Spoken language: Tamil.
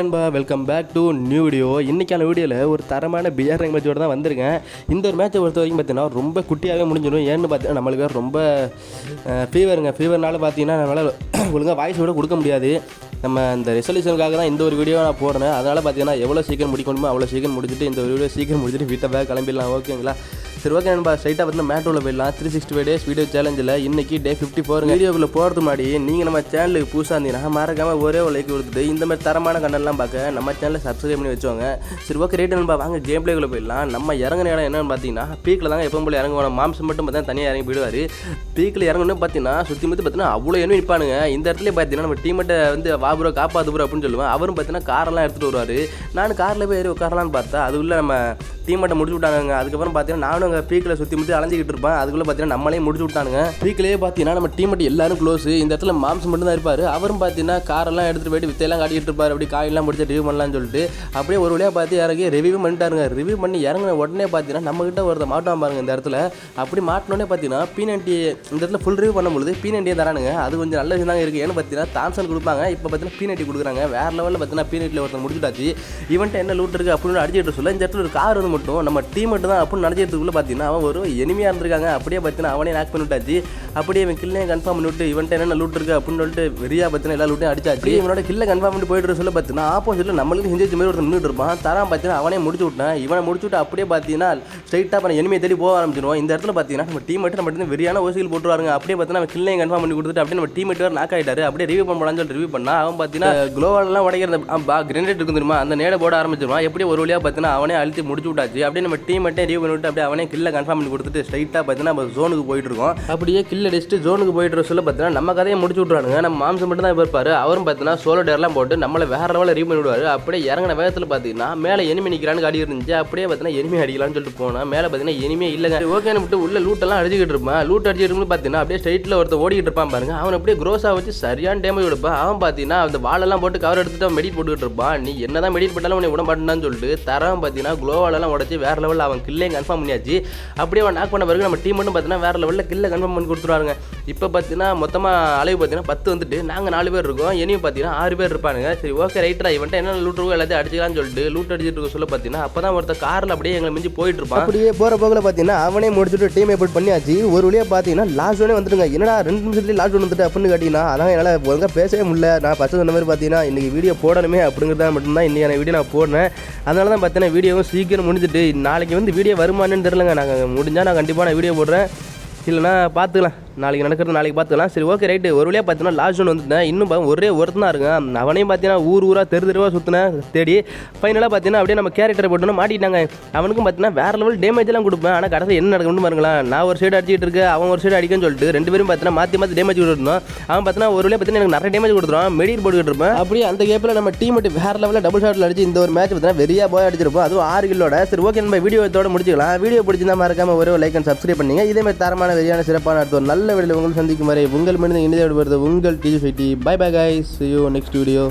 நண்பா welcome back to new video இன்றைக்கான வீடியோவில் ஒரு தரமான பிஆர் ரேங்க் தான் வந்திருக்கேன். இந்த ஒரு மேட்சை பொறுத்த வரைக்கும் பார்த்தீங்கன்னா ரொம்ப குட்டியாகவே முடிஞ்சிடும். ஏன்னு பார்த்தீங்கன்னா நம்மளுக்கு ரொம்ப ஃபீவருங்க ஃபீவர்னால பார்த்தீங்கன்னா நம்மளால் ஒழுங்காக வாய்ஸ் கூட கொடுக்க முடியாது. நம்ம இந்த ரெசல்யூஷனுக்காக தான் இந்த ஒரு வீடியோ நான் போடுறேன். அதனால் பார்த்தீங்கன்னா எவ்வளோ சீக்கிரம் முடிக்கணுமோ அவ்வளோ சீக்கிரம் முடிச்சுட்டு இந்த ஒரு வீடியோ சீக்கிரம் முடிச்சுட்டு வீட்டை பேக் கிளம்பிடலாம். ஓகேங்களா சரி ஓகே நண்பா ஸ்ட்ரைட்டாக வந்து மேட்ரோவில் போயிடலாம். Three sixty five days video சேலஞ்சில் இன்னைக்கு டே ஃபிஃப்டி ஃபோர் வீடியோவில் போகிறது முன்னாடி நீங்கள் நம்ம சேனலுக்கு புதுசாக இருந்தீங்கன்னா மறக்காமல் ஒரே ஒரு லைக் கொடுத்துட்டு இந்த மாதிரி தரமான கண்டெல்லாம் பார்க்க நம்ம சேனலை சப்ஸ்கிரைப் பண்ணி வச்சுவாங்க சரி ஓகே ரேட் நண்பா வாங்க கேம் பிளேக்குள்ளே போயிடலாம். நம்ம இறங்குன இடம் என்னன்னு பார்த்தீங்கன்னா பீக்கில் தாங்க எப்போ போல இறங்குவோம். மாம்சம் மட்டும் பார்த்தா தனியாக இறங்கி போயிடுவார். பீக்கில் இறங்கணும் பார்த்தீங்கன்னா சுற்றி முற்றி பார்த்தீங்கன்னா அவ்வளோ என்ன நிற்பானுங்க இந்த இடத்துல பார்த்தீங்கன்னா நம்ம டீமெட்டை வந்து வாபுரோ காப்பாற்று ப்ரோ அப்படின்னு சொல்லுவேன். அவரும் பார்த்தீங்கன்னா காரெல்லாம் எடுத்துகிட்டு வருவார். நான் காரில் போய் ஏறி உட்காரலான்னு பார்த்தா அது உள்ள நம்ம டீமெட்டை முடிச்சு விட்டாங்க அதுக்கப்புறம் பார்த்தீங்கன்னா நானும் அங்கே பீக்கில் சுற்றி முற்றி அலைஞ்சிக்கிட்டு இருப்பேன். அதுக்குள்ளே பார்த்தீங்கன்னா நம்மளே முடிச்சு விட்டானுங்க. பீக்கிலே பார்த்தீங்கன்னா நம்ம டீமெட் எல்லாரும் க்ளோஸ் இந்த இடத்துல மாம்சம் மட்டும் தான் இருப்பார். அவரும் பார்த்தீங்கன்னா காரெல்லாம் எடுத்துகிட்டு போயிட்டு வித்தையெல்லாம் காட்டிட்டு இருப்பார். அப்படி காயெல்லாம் முடிச்சு ரிவ்யூ பண்ணலாம்னு சொல்லிட்டு அப்படியே ஒரு வழியாக பார்த்து இறங்கி ரிவ்யூ பண்ணிட்டாருங்க. ரிவ்யூ பண்ணி இறங்கின உடனே பார்த்தீங்கன்னா நம்மகிட்ட ஒருத்த மாட்டான் பாருங்க இந்த இடத்துல. அப்படி மாட்டினோடனே பார்த்தீங்கன்னா பீனண்டி இந்த இடத்துல ஃபுல் ரிவ்யூ பண்ணும்பொழுது பீனண்டியை தரானுங்க. அது கொஞ்சம் நல்ல விஷயம் தான் இருக்குது ஏன்னு பார்த்தீங்கன்னா தாம்சன் கொடுப்பாங்க. இப்போ பார்த்தீங்கன்னா பீனட்டி கொடுக்குறாங்க. வேறு லெவலில் பார்த்தீங்கன்னா பீனட்டில் ஒருத்தர் முடிச்சுட்டாச்சு. இவன்ட்டு என்ன லூட் இருக்குது அப்படின்னு அடிச்சுட்டு சொல்ல இந்த இடத்துல ஒரு கார் வந்து மட்டும் நம்ம டீம் மட்டும் தான் அப்படின்னு நினச்சிட்டுக்குள்ள பார்த்தீங்கன்னா அவன் ஒரு எனிமையாக இருந்திருக்காங்க. அப்படியே பார்த்தீங்கன்னா அவனே நாக் பண்ணி விட்டாச்சு அப்படியே இவன் கில்லையும் கன்ஃபார்ம் பண்ணி விட்டு இவன்ட்ட என்ன லூட் இருக்குது அப்படின்னு சொல்லிட்டு வெறியா பார்த்தீங்கன்னா எல்லா லூட்டையும் அடிச்சாச்சு இவனோட கில்லை கன்ஃபார்ம் பண்ணி போயிட்டு சொல்ல பார்த்தீங்கன்னா ஆப்போசிட்டில் நம்மளுக்கு ஹிந்தி மாதிரி ஒருத்தர் நின்றுட்டு இருப்பான். தரான் பார்த்தீங்கன்னா அவனே முடிச்சு விட்டான். இவனை முடிச்சு விட்டு அப்படியே பார்த்தீங்கன்னா ஸ்ட்ரைட்டாக அப்புறம் எனிமையை தேடி போக ஆரம்பிச்சிருவோம் இந்த இடத்துல பார்த்தீங்கன்னா நம்ம டீம் மட்டும் மட்டும் வெறியான ஓசிகள் போட்டுருவாங்க அப்படியே பார்த்தீங்கன்னா அவன் கில்லையும் கன்ஃபார்ம் பண்ணி கொடுத்துட்டு அப்படியே நம்ம டீம் மட்டும் நாக் ஆகிட்டாரு அப்படியே ரிவ்யூ பண்ணலாம்னு சொல்லி ரிவ்யூ பண்ணா அவன் பார்த்தீங்கன்னா குளோவாலெலாம் உடைக்கிற கிரேனேட் இருக்கும் தெரியுமா? அந்த நேட போட ஆரம்பிச்சிருவான். எப்படி ஒரு வழியாக பார்த்தீங்கன்னா அவனே அழுத்தி முடிச்சு விட்டாச்சு. அப்படியே நம்ம டீம் மட்டும் ரிவ்யூ பண்ணி விட்டு அப்படியே அவனே கில்லை கன்ஃபார்ம் பண்ணி கொடுத்துட்டு ஸ்ட்ரைட்டாக பார்த்தீங்கன்னா நம்ம ஜோனுக்கு போயிட்டு இருக்கோம் அப்படியே கில்ல அடிச்சுட்டு ஜோனுக்கு போயிட்டு சொல்ல பார்த்தீங்கன்னா நம்ம கதையை முடிச்சு விட்றானுங்க நம்ம மாம்சம் மட்டும் தான் இருப்பார் அவரும் பார்த்தீங்கன்னா சோலோ டேர்லாம் போட்டு நம்மளை வேற லெவலில் ரீவ் பண்ணி அப்படியே இறங்கின வேகத்தில் பார்த்தீங்கன்னா மேலே எனிமி நிற்கிறான்னு அடி இருந்துச்சு. அப்படியே பார்த்தீங்கன்னா எனிமி அடிக்கலாம்னு சொல்லிட்டு போனால் மேலே பார்த்தீங்கன்னா எனிமே இல்லைங்க. ஓகேன்னு விட்டு உள்ள லூட்டெல்லாம் அடிச்சுக்கிட்டு இருப்பான். லூட் அடிச்சுட்டு இருக்கும்போது பார்த்தீங்கன்னா அப்படியே ஸ்ட்ரைட்டில் ஒருத்தர் ஓடிக்கிட்டு இருப்பான் பாருங்க. அவன் அப்படியே க்ரோஸாக வச்சு சரியான டேமேஜ் கொடுப்பான். அவன் பார்த்தீங்கன்னா அந்த வாழெல்லாம் போட்டு கவர் எடுத்துட்டு அவன் மெடிட் போட்டுக்கிட்டு இருப்பான். நீ என்னதான் மெடிட் பண்ணாலும் உன்னை விட மாட்டேன்னு சொல்லிட்டு தரம் பார்த்தீங்கன்னா குளோவாலெல்லாம் உடச்சி வேற லெவலில் அவன் கில்லையும் கன்ஃபார்ம் பண்ணியாச்சு. அப்படியே அவன் நாக் பண்ண பிறகு நம்ம டீம் மட்டும் பார்த்தீங்கன்னா வேற லெவலில் கில்ல கன்ஃபார்ம் பண்ணி கொடுத்துருவாங்க இப்போ பார்த்தீங்கன்னா மொத்தமாக அளவு பார்த்தீங்கன்னா பத்து வந்துட்டு நாங்கள் நாலு பேர் இருக்கோம். இனியும் பார்த்தீங்கன்னா ஆறு பேர் இருப்பானுங்க. சரி ஓகே ரைட்டரா இவன்ட்டு என்ன லூட் இருக்கோ எல்லாத்தையும் அடிச்சுக்கலாம்னு சொல்லிட்டு லூட் அடிச்சிட்டு இருக்க சொல்ல பார்த்தீங்கன்னா அப்போ தான் ஒருத்தர் காரில் அப்படியே எங்களை மிஞ்சி போயிட்டு இருப்பான். அப்படியே போகிற போகில் பார்த்தீங்கன்னா அவனே முடிச்சுட்டு டீம் எப்படி பண்ணியாச்சு. ஒரு வழியாக பார்த்தீங்கன்னா லாஸ்ட் ஒனே வந்துட்டுங்க என்னடா ரெண்டு நிமிஷத்துலேயே லாஸ்ட் ஒன் வந்துட்டு அப்படின்னு கேட்டிங்கன்னா அதான் என்னால் ஒழுங்காக பேசவே முடியல. நான் ஃபஸ்ட்டு சொன்ன மாதிரி பார்த்தீங்கன்னா இன்றைக்கி வீடியோ போடணுமே அப்படிங்கிறத மட்டும்தான் இன்றைக்கான வீடியோ நான் போடுறேன். அதனால தான் பார்த்தீங்கன்னா வீடியோவும் சீக்கிரம் முடிஞ்சுட்டு நாளைக்கு வந்து வீடியோ வருமானு தெரிலங்க நாங்கள் முடிஞ்சால் நான் கண்டிப்பாக நான் வீடியோ போடுறேன். இல்லைனா பார்த்துக்கலாம் நாளைக்கு நடக்கிறது நாளைக்கு பார்த்துக்கலாம். சரி ஓகே ரைட்டு ஒரு வழியாக பார்த்தீங்கன்னா லாஸ்ட் ஒன் வந்துட்டேன். இன்னும் ஒரே ஒருத்தனா இருக்கேன். அவனையும் பார்த்தீங்கன்னா ஊர் ஊராக தெரு தெருவாக சுற்றினேன் தேடி ஃபைனலாக பார்த்தீங்கன்னா அப்படியே நம்ம கேரக்டர் போட்டோன்னு மாட்டிட்டாங்க. அவனுக்கும் பார்த்தீங்கன்னா வேற லெவல் டேமேஜ் எல்லாம் கொடுப்பேன். ஆனால் கடைசி என்ன நடக்கணும்னு பாருங்களேன். நான் ஒரு சைடு அடிச்சிட்டு இருக்கேன் அவன் ஒரு சைடு அடிக்கன்னு சொல்லிட்டு ரெண்டு பேரும் பார்த்தீங்கன்னா மாற்றி மாற்றி டேமேஜ் கொடுத்துருந்தோம் அவன் பார்த்தீங்கன்னா ஒரு வழியாக பார்த்தீங்கன்னா எனக்கு நிறைய டேமேஜ் கொடுத்துருவான். மெடிட் போட்டுக்கிட்டு இருப்பேன். அப்படியே அந்த கேப்பில் நம்ம டீம் மட்டும் லெவலில் டபுள் ஷாட்டில் அடிச்சு இந்த ஒரு மேட்ச் பார்த்தீங்கன்னா வெறியா போய் அடிச்சிருப்போம். அதுவும் ஆறு கிலோட சரி ஓகே நம்ம வீடியோ இதோட முடிச்சுக்கலாம். வீடியோ பிடிச்சிருந்தா மறக்காம ஒரே லைக் அண்ட் சப்ஸ்கிரைப் பண்ணீங்க. இதே மாதிரி தரமான வெறியான சிறப்பான அடுத்த ஒரு நல்ல வீடியோ உங்களை சந்திக்கும் வரை உங்கள் மனித இந்தியா வருது உங்கள் டிஜி fifty bye bye guys you next video